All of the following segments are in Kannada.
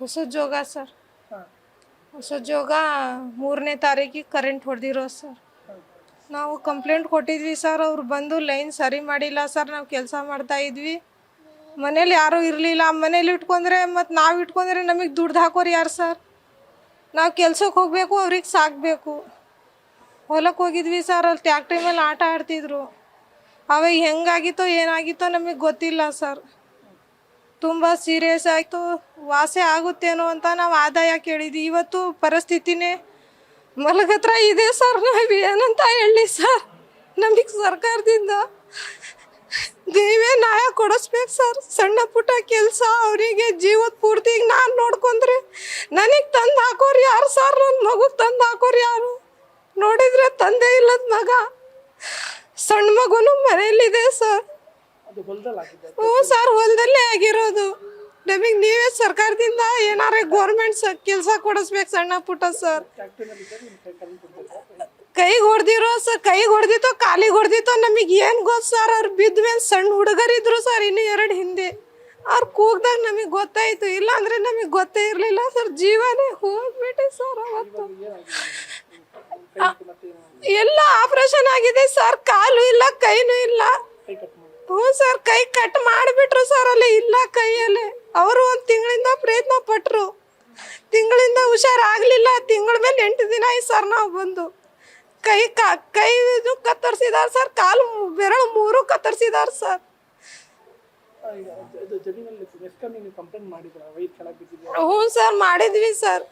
ಹೊಸ ಜೋಗ ಸರ್. ಹೊಸ ಜೋಗ ಮೂರನೇ ತಾರೀಕಿಗೆ ಕರೆಂಟ್ ಹೊಡೆದಿರೋ ಸರ್. ನಾವು ಕಂಪ್ಲೇಂಟ್ ಕೊಟ್ಟಿದ್ವಿ ಸರ್ ಅವ್ರು ಬಂದು ಲೈನ್ ಸರಿ ಮಾಡಿಲ್ಲ ಸರ್ ನಾವು ಕೆಲಸ ಮಾಡ್ತಾ ಇದ್ವಿ. ಮನೇಲಿ ಯಾರೂ ಇರಲಿಲ್ಲ ಮನೇಲಿ ಇಟ್ಕೊಂಡ್ರೆ ಮತ್ತು ನಾವು ಇಟ್ಕೊಂಡ್ರೆ ನಮಗೆ ದುಡ್ಡು ಹಾಕೋರು ಯಾರು ಸರ್? ನಾವು ಕೆಲ್ಸಕ್ಕೆ ಹೋಗಬೇಕು ಅವ್ರಿಗೆ ಸಾಕಬೇಕು. ಹೊಲಕ್ಕೆ ಹೋಗಿದ್ವಿ ಸರ್ ಅಲ್ಲಿ ಟ್ಯಾಕ್ಟ್ರಿ ಮೇಲೆ ಆಟ ಆಡ್ತಿದ್ರು. ಅವಾಗ ಹೆಂಗಾಗಿತ್ತೋ ಏನಾಗಿತ್ತೋ ನಮಗೆ ಗೊತ್ತಿಲ್ಲ ಸರ್. ತುಂಬ ಸೀರಿಯಸ್ ಆಯಿತು. ವಾಸೆ ಆಗುತ್ತೇನೋ ಅಂತ ನಾವು ಆದಾಯ ಕೇಳಿದ್ವಿ. ಇವತ್ತು ಪರಿಸ್ಥಿತಿನೇ ಮಲಗತ್ರ ಇದೆ ಸರ್ ನಾವು ಏನಂತ ಹೇಳಿ ಸರ್ ನಮಗೆ ಸರ್ಕಾರದಿಂದ ನೀವೇ ನ್ಯಾಯ ಕೊಡಿಸ್ಬೇಕು ಸರ್ ಸಣ್ಣ ಪುಟ್ಟ ಕೆಲಸ, ಅವರಿಗೆ ಜೀವದ ಪೂರ್ತಿ ನಾನು ನೋಡ್ಕೊಂಡ್ರೆ ನನಗೆ ತಂದು ಹಾಕೋರು ಯಾರು ಸರ್ ನನ್ನ ಮಗುಗೆ ತಂದು ಹಾಕೋರು ಯಾರು? ನೋಡಿದ್ರೆ ತಂದೆ ಇಲ್ಲದ ಮಗ. ಸಣ್ಣ ಮಗುನು ಮನೆಯಲ್ಲಿದೆ ಸರ್ ಅದು ಹೊಲದಲ್ಲಿ ಹ್ಞೂ ಸರ್ ಹೊಲದಲ್ಲೇ ಆಗಿರೋದು. ನಮಗೆ ನೀವೇ ಸರ್ಕಾರದಿಂದ ಏನಾರ ಗೋರ್ಮೆಂಟ್ ಕೆಲಸ ಕೊಡಿಸ್ಬೇಕು ಸಣ್ಣ ಪುಟ್ಟ ಸರ್. ಫ್ಯಾಕ್ಟ್ರಿನಲ್ಲಿ ಇದ್ದರೆ ನಿಮ್ಮ ಕೈ ಕರೆಂಟ್ ಬಿಡ್ಬೇಕು ಕೈಗೆ ಹೊಡೆದಿರೋ ಸರ್ ಕೈಗೆ ಹೊಡೆದಿತ್ತೋ ಕಾಲಿಗೆ ಹೊಡೆದಿತ್ತೋ ನಮಗೆ ಏನು ಗೊತ್ತು ಸರ್? ಅವ್ರು ಬಿದ್ದ ಮೇಲೆ ಸಣ್ಣ ಹುಡುಗರಿದ್ರು ಸರ್ ಇನ್ನು ಎರಡು ಹಿಂದೆ. ಅವ್ರು ಕೂಗ್ದಾಗ ನಮಗೆ ಗೊತ್ತಾಯಿತು. ಇಲ್ಲ ಅಂದ್ರೆ ನಮಗೆ ಗೊತ್ತೇ ಇರಲಿಲ್ಲ ಸರ್. ಜೀವನೇ ಹೋಗ್ಬಿಟ್ಟೆ ಸರ್ ಅವತ್ತು. ಎಲ್ಲ ಆಪರೇಷನ್ ಆಗಿದೆ ಸರ್. ಕಾಲು ಇಲ್ಲ ಕೈನೂ ಇಲ್ಲ. ಹ್ಞೂ ಸರ್, ಕೈ ಕಟ್ ಮಾಡಿಬಿಟ್ರು ಸರ್ ಅಲ್ಲಿ, ಇಲ್ಲ ಕೈಯಲ್ಲಿ. ಅವರು ಒಂದು ತಿಂಗಳಿಂದ ಪ್ರಯತ್ನ ಪಟ್ಟರು ತಿಂಗಳಿಂದ ಹುಷಾರಾಗಲಿಲ್ಲ, ತಿಂಗಳ ಮೇಲೆ ಎಂಟು ದಿನ ಆಯ್ತು ಸರ್ ನಾವು ಬಂದು. ಕೈ ಕಾ, ಕೈ ಇದು ಕತ್ತರಿಸಿದಾರೆ ಸರ್, ಕಾಲು ಬೆರಳು ಮೂರು ಕತ್ತರಿಸಿದಾರೆ ಸರ್. ಹ್ಞೂ ಸರ್, ಮಾಡಿದ್ವಿ ಸರ್.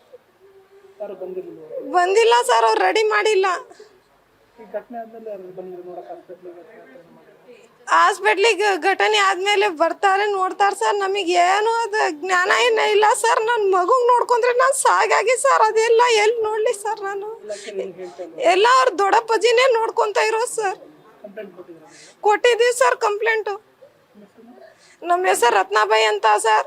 ಬಂದಿಲ್ಲ ಸರ್, ಅವ್ರು ರೆಡಿ ಮಾಡಿಲ್ಲ. ಹಾಸ್ಪಿಟ್ಲಿಗೆ ಘಟನೆ ಆದ್ಮೇಲೆ ಬರ್ತಾರೆ, ನೋಡ್ತಾರೆ ಸರ್. ನಮಗೆ ಏನು ಅದು ಜ್ಞಾನ ಏನ ಇಲ್ಲ ಸರ್. ನನ್ನ ಮಗುಗೆ ನೋಡ್ಕೊಂಡ್ರೆ ನಾನು ಸಾಗಾಗಿ ಸರ್. ಅದೆಲ್ಲ ಎಲ್ಲಿ ನೋಡ್ಲಿ ಸರ್ ನಾನು? ಎಲ್ಲ ಅವ್ರ ದೊಡ್ಡಪ್ಪಜಿನೇ ನೋಡ್ಕೊಂತ ಇರೋ ಸರ್. ಕೊಟ್ಟಿದ್ದೀವಿ ಸರ್ ಕಂಪ್ಲೇಂಟು. ನಮ್ಮ ಹೆಸರು ರತ್ನಾಬಾಯಿ ಅಂತ ಸರ್.